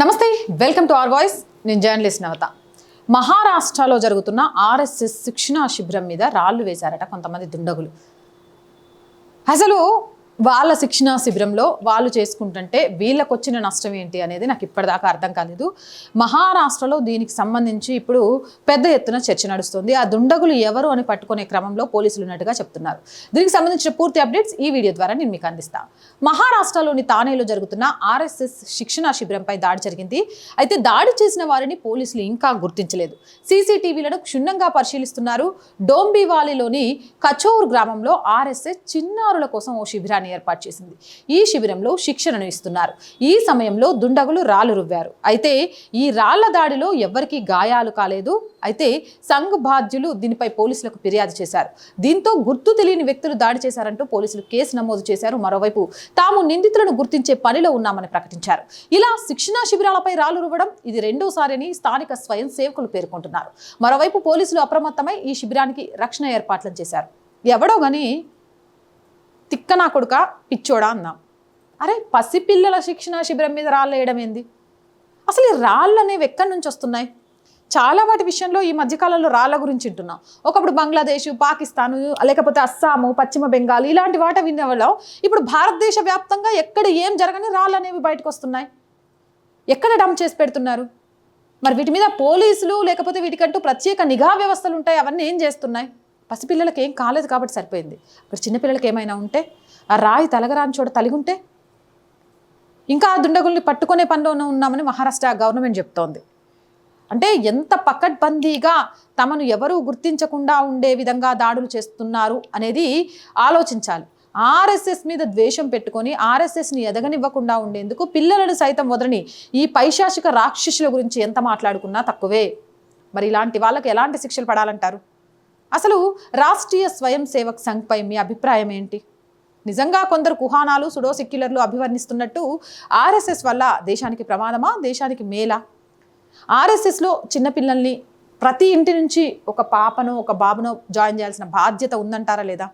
నమస్తే welcome to are voice. నేను journalist Navatha. మహారాష్ట్రలో జరుగుతున్న ఆర్ఎస్ఎస్ శిక్షణా శిబిరం మీద రాళ్ళు వేశారట కొంతమంది దుండగులు. అసలు వాళ్ళ శిక్షణా శిబిరంలో వాళ్ళు చేసుకుంటుంటే వీళ్ళకు వచ్చిన నష్టం ఏంటి అనేది నాకు ఇప్పటిదాకా అర్థం కాలేదు. మహారాష్ట్రలో దీనికి సంబంధించి ఇప్పుడు పెద్ద ఎత్తున చర్చ నడుస్తుంది. ఆ దుండగులు ఎవరు అని పట్టుకునే క్రమంలో పోలీసులు ఉన్నట్టుగా చెప్తున్నారు. దీనికి సంబంధించిన పూర్తి అప్డేట్స్ ఈ వీడియో ద్వారా నేను మీకు అందిస్తాను మహారాష్ట్రలోని తానేలో జరుగుతున్న ఆర్ఎస్ఎస్ శిక్షణా శిబిరంపై దాడి జరిగింది. అయితే దాడి చేసిన వారిని పోలీసులు ఇంకా గుర్తించలేదు. సీసీటీవీలను క్షుణ్ణంగా పరిశీలిస్తున్నారు. డోంబివాలిలోని కచోర్ గ్రామంలో ఆర్ఎస్ఎస్ చిన్నారుల కోసం ఓ శిబిరాన్ని ఏర్పాటు చేసింది. ఈ శిబిరంలో శిక్షణను ఇస్తున్నారు. ఈ సమయంలో దుండగులు రాళ్ళు రువ్వారు. అయితే ఈ రాళ్ళ దాడిలో ఎవ్వరికీ గాయాలు కాలేదు. అయితే సంఘ్ బాధ్యులు దీనిపై పోలీసులకు ఫిర్యాదు చేశారు. దీంతో గుర్తు తెలియని వ్యక్తులు దాడి చేశారంటూ పోలీసులు కేసు నమోదు చేశారు. మరోవైపు తాము నిందితులను గుర్తించే పనిలో ఉన్నామని ప్రకటించారు. ఇలా శిక్షణా శిబిరాలపై రాళ్ళు రువ్వడం ఇది రెండోసారి అని స్థానిక స్వయం సేవకులు పేర్కొంటున్నారు. మరోవైపు పోలీసులు అప్రమత్తమై ఈ శిబిరానికి రక్షణ ఏర్పాట్లను చేశారు. ఎవడో గాని తిక్క నా కొడుక పిచ్చోడా అన్నాం. అరే పసిపిల్లల శిక్షణ శిబిరం మీద రాళ్ళు వేయడం ఏంది? అసలు ఈ రాళ్ళు అనేవి ఎక్కడి నుంచి వస్తున్నాయి? చాలా వాటి విషయంలో ఈ మధ్యకాలంలో రాళ్ళ గురించి వింటున్నాం. ఒకప్పుడు బంగ్లాదేశ్ పాకిస్తాను లేకపోతే అస్సాము పశ్చిమ బెంగాల్ ఇలాంటి వాటి వినేవాళ్ళం. ఇప్పుడు భారతదేశ వ్యాప్తంగా ఎక్కడ ఏం జరగని రాళ్ళు అనేవి బయటకు వస్తున్నాయి? ఎక్కడ డంప్ చేసి పెడుతున్నారు? మరి వీటి మీద పోలీసులు లేకపోతే వీటికంటూ ప్రత్యేక నిఘా వ్యవస్థలు ఉంటాయి అవన్నీ ఏం చేస్తున్నాయి? పసిపిల్లలకి ఏం కాలేదు కాబట్టి సరిపోయింది. ఇప్పుడు చిన్నపిల్లలకి ఏమైనా ఉంటే ఆ రాయి తలగరాని చోట తలిగుంటే ఇంకా ఆ దుండగుల్ని పట్టుకునే పనిలో ఉన్నామని మహారాష్ట్ర గవర్నమెంట్ చెప్తోంది. అంటే ఎంత పకడ్బందీగా తమను ఎవరూ గుర్తించకుండా ఉండే విధంగా దాడులు చేస్తున్నారు అనేది ఆలోచించాలి. ఆర్ఎస్ఎస్ మీద ద్వేషం పెట్టుకొని ఆర్ఎస్ఎస్ని ఎదగనివ్వకుండా ఉండేందుకు పిల్లలను సైతం వదలని ఈ పైశాచిక రాక్షసుల గురించి ఎంత మాట్లాడుకున్నా తక్కువే. మరి ఇలాంటి వాళ్ళకి ఎలాంటి శిక్షలు పడాలంటారు? అసలు రాష్ట్రీయ స్వయం సేవక్ సంఘ్పై మీ అభిప్రాయం ఏంటి? నిజంగా కొందరు కుహానాలు సుడో సెక్యులర్లు అభివర్ణిస్తున్నట్టు ఆర్ఎస్ఎస్ వల్ల దేశానికి ప్రమాదమా దేశానికి మేలా? ఆర్ఎస్ఎస్లో చిన్నపిల్లల్ని ప్రతి ఇంటి నుంచి ఒక పాపను ఒక బాబును జాయిన్ చేయాల్సిన బాధ్యత ఉందంటారా లేదా?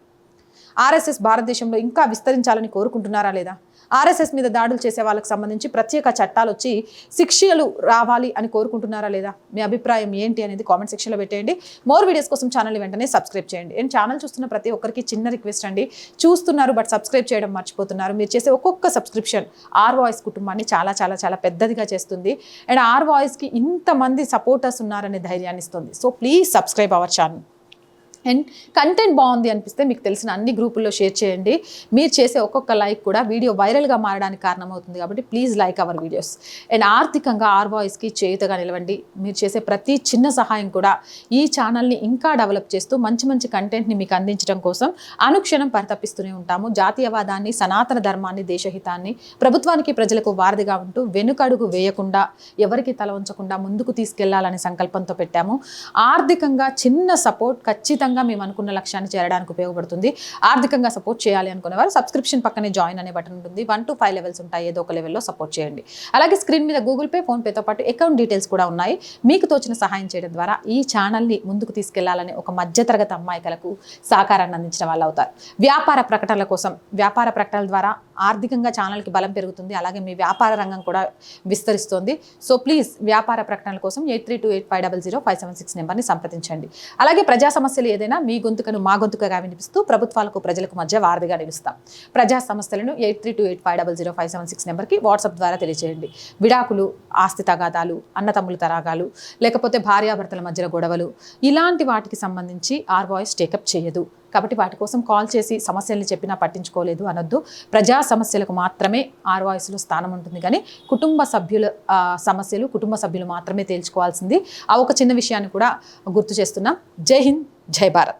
ఆర్ఎస్ఎస్ భారతదేశంలో ఇంకా విస్తరించాలని కోరుకుంటున్నారా లేదా? ఆర్ఎస్ఎస్ మీద దాడులు చేసే వాళ్ళకి సంబంధించి ప్రత్యేక చట్టాలు వచ్చి శిక్షలు రావాలి అని కోరుకుంటున్నారా లేదా? మీ అభిప్రాయం ఏంటి అనేది కామెంట్ సెక్షన్లో పెట్టేయండి. మోర్ వీడియోస్ కోసం ఛానల్ వెంటనే సబ్స్క్రైబ్ చేయండి. నేను ఛానల్ చూస్తున్న ప్రతి ఒక్కరికి చిన్న రిక్వెస్ట్ అండి. చూస్తున్నారు బట్ సబ్స్క్రైబ్ చేయడం మర్చిపోతున్నారు. మీరు చేసే ఒక్కొక్క సబ్స్క్రిప్షన్ ఆర్ వాయిస్ కుటుంబాన్ని చాలా చాలా చాలా పెద్దదిగా చేస్తుంది. అండ్ ఆర్ వాయిస్కి ఇంతమంది సపోర్టర్స్ ఉన్నారనే ధైర్యాన్ని ఇస్తుంది. So please subscribe our channel. And content బాగుంది అనిపిస్తే మీకు తెలిసిన అన్ని గ్రూపుల్లో షేర్ చేయండి. మీరు చేసే ఒక్కొక్క లైక్ కూడా వీడియో వైరల్గా మారడానికి కారణమవుతుంది కాబట్టి please like our videos and ఆర్థికంగా ఆర్ బాయ్స్కి చేయుతగా నిలవండి. మీరు చేసే ప్రతి చిన్న సహాయం కూడా ఈ ఛానల్ని ఇంకా డెవలప్ చేస్తూ మంచి మంచి కంటెంట్ని మీకు అందించడం కోసం అనుక్షణం పరితపిస్తూనే ఉంటాము. జాతీయవాదాన్ని సనాతన ధర్మాన్ని దేశహితాన్ని ప్రభుత్వానికి ప్రజలకు వారధిగా ఉంటూ వెనుకడుగు వేయకుండా ఎవరికి తల ఉంచకుండా ముందుకు తీసుకెళ్ళాలనే సంకల్పంతో పెట్టాము. ఆర్థికంగా చిన్న సపోర్ట్ ఖచ్చితంగా మేము అనుకున్న లక్ష్యాన్ని చేరడానికి ఉపయోగపడుతుంది. ఆర్థికంగా సపోర్ట్ చేయాలి అనుకునే వారు సబ్స్క్రిప్షన్ పక్కనే జాయిన్ అనే బటన్ ఉంటుంది. వన్ టు ఫైవ్ లెవెల్స్ ఉంటాయి. ఏదో ఒక లెవెల్లో సపోర్ట్ చేయండి. అలాగే స్క్రీన్ మీద గూగుల్ పే ఫోన్పేతో పాటు అకౌంట్ డీటెయిల్స్ కూడా ఉన్నాయి. మీకు తోచిన సహాయం చేయడం ద్వారా ఈ ఛానల్ని ముందుకు తీసుకెళ్ళాలనే ఒక మధ్యతరగతి అమ్మాయికలకు సహకారాన్ని అందించిన వాళ్ళు అవుతారు. వ్యాపార ప్రకటనల కోసం వ్యాపార ప్రకటనల ద్వారా ఆర్థికంగా ఛానల్కి బలం పెరుగుతుంది. అలాగే మీ వ్యాపార రంగం కూడా విస్తరిస్తుంది. సో ప్లీజ్ వ్యాపార ప్రకటనల కోసం eight three two eight five double zero five seven six నెంబర్ని సంప్రదించండి. అలాగే ప్రజా సమస్యలు ఏదైనా మీ గొంతుకను మా గొంతుకగా వినిపిస్తూ ప్రభుత్వాలకు ప్రజలకు మధ్య వారధిగా నిలుస్తాం. ప్రజా సమస్యలను eight three two eight five double zero five seven six నెంబర్కి వాట్సాప్ ద్వారా తెలియజేయండి విడాకులు ఆస్తి తగాదాలు అన్నతమ్ముల తరాగాలు లేకపోతే భార్యాభర్తల మధ్య గొడవలు ఇలాంటి వాటికి సంబంధించి ఆర్ వాయిస్ టేకప్ చేయదు. కాబట్టి వాటి కోసం కాల్ చేసి సమస్యల్ని చెప్పినా పట్టించుకోలేదు అనొద్దు. ప్రజా సమస్యలకు మాత్రమే ఆర్ వాయిస్లో స్థానం ఉంటుంది కానీ కుటుంబ సభ్యుల సమస్యలు కుటుంబ సభ్యులు మాత్రమే తేల్చుకోవాల్సింది. ఆ ఒక చిన్న విషయాన్ని కూడా గుర్తు చేస్తున్నాం. జై హింద్! జై భారత్.